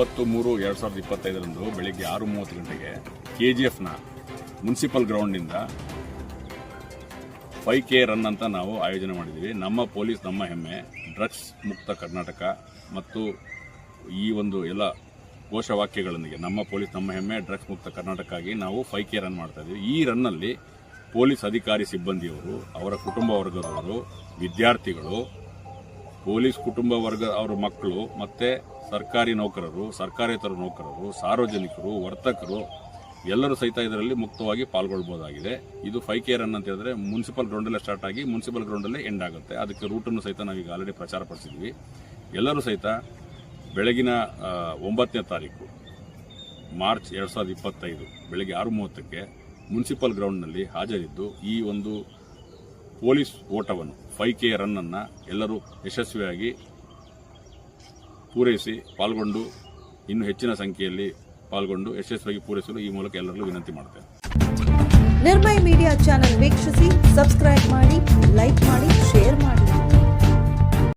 ಒಂಬತ್ತು ಮೂರು ಎರಡು ಸಾವಿರದ ಇಪ್ಪತ್ತೈದರಂದು ಬೆಳಿಗ್ಗೆ ಆರು ಮೂವತ್ತು ಗಂಟೆಗೆ ಕೆ ಜಿ ಎಫ್ನ ಮುನ್ಸಿಪಲ್ ಗ್ರೌಂಡ್ನಿಂದ ಫೈವ್ ಕೆ ರನ್ ಅಂತ ನಾವು ಆಯೋಜನೆ ಮಾಡಿದ್ದೀವಿ. ನಮ್ಮ ಪೊಲೀಸ್, ನಮ್ಮ ಹೆಮ್ಮೆ, ಡ್ರಗ್ಸ್ ಮುಕ್ತ ಕರ್ನಾಟಕ ಮತ್ತು ಈ ಒಂದು ಎಲ್ಲ ಘೋಷವಾಕ್ಯಗಳೊಂದಿಗೆ ನಮ್ಮ ಪೊಲೀಸ್, ನಮ್ಮ ಹೆಮ್ಮೆ, ಡ್ರಗ್ಸ್ ಮುಕ್ತ ಕರ್ನಾಟಕಕ್ಕಾಗಿ ನಾವು ಫೈವ್ ಕೆ ರನ್ ಮಾಡ್ತಾ ಇದ್ದೀವಿ ಈ ರನ್ನಲ್ಲಿ ಪೊಲೀಸ್ ಅಧಿಕಾರಿ ಸಿಬ್ಬಂದಿಯವರು, ಅವರ ಕುಟುಂಬ ವರ್ಗದವರು, ವಿದ್ಯಾರ್ಥಿಗಳು ಪೊಲೀಸ್ ಕುಟುಂಬ ವರ್ಗ ಅವರ ಮಕ್ಕಳು, ಮತ್ತು ಸರ್ಕಾರಿ ನೌಕರರು, ಸರ್ಕಾರೇತರ ನೌಕರರು, ಸಾರ್ವಜನಿಕರು, ವರ್ತಕರು ಎಲ್ಲರೂ ಸಹಿತ ಇದರಲ್ಲಿ ಮುಕ್ತವಾಗಿ ಪಾಲ್ಗೊಳ್ಬೋದಾಗಿದೆ. ಇದು ಫೈ ಕೇರ್ ರನ್ ಅಂತ ಹೇಳಿದ್ರೆ ಮುನ್ಸಿಪಲ್ ಗ್ರೌಂಡಲ್ಲೇ ಸ್ಟಾರ್ಟ್ ಆಗಿ ಮುನ್ಸಿಪಲ್ ಗ್ರೌಂಡಲ್ಲೇ ಎಂಡ್ ಆಗುತ್ತೆ. ಅದಕ್ಕೆ ರೂಟನ್ನು ಸಹಿತ ನಾವೀಗ ಆಲ್ರೆಡಿ ಪ್ರಚಾರ ಪಡಿಸಿದ್ವಿ. ಎಲ್ಲರೂ ಸಹಿತ ಬೆಳಗಿನ ಒಂಬತ್ತನೇ ತಾರೀಕು, ಮಾರ್ಚ್ ಎರಡು ಸಾವಿರದ ಇಪ್ಪತ್ತೈದು, ಬೆಳಗ್ಗೆ ಆರು ಮೂವತ್ತಕ್ಕೆ ಮುನ್ಸಿಪಲ್ ಗ್ರೌಂಡ್ನಲ್ಲಿ ಹಾಜರಿದ್ದು ಈ ಒಂದು ಪೊಲೀಸ್ ಓಟವನ್ನು ಫೈವ್ ಕೆ ರನ್ನನ್ನು ಎಲ್ಲರೂ ಯಶಸ್ವಿಯಾಗಿ ಪೂರೈಸಿ ಪಾಲ್ಗೊಂಡು ಇನ್ನೂ ಹೆಚ್ಚಿನ ಸಂಖ್ಯೆಯಲ್ಲಿ ಪಾಲ್ಗೊಂಡು ಯಶಸ್ವಿಯಾಗಿ ಪೂರೈಸಲು ಈ ಮೂಲಕ ಎಲ್ಲರಲ್ಲೂ ವಿನಂತಿ ಮಾಡ್ತೇನೆ ನಿರ್ಮಯ ಮೀಡಿಯಾ ಚಾನೆಲ್ ವೀಕ್ಷಿಸಿ, ಸಬ್ಸ್ಕ್ರೈಬ್ ಮಾಡಿ, ಲೈಕ್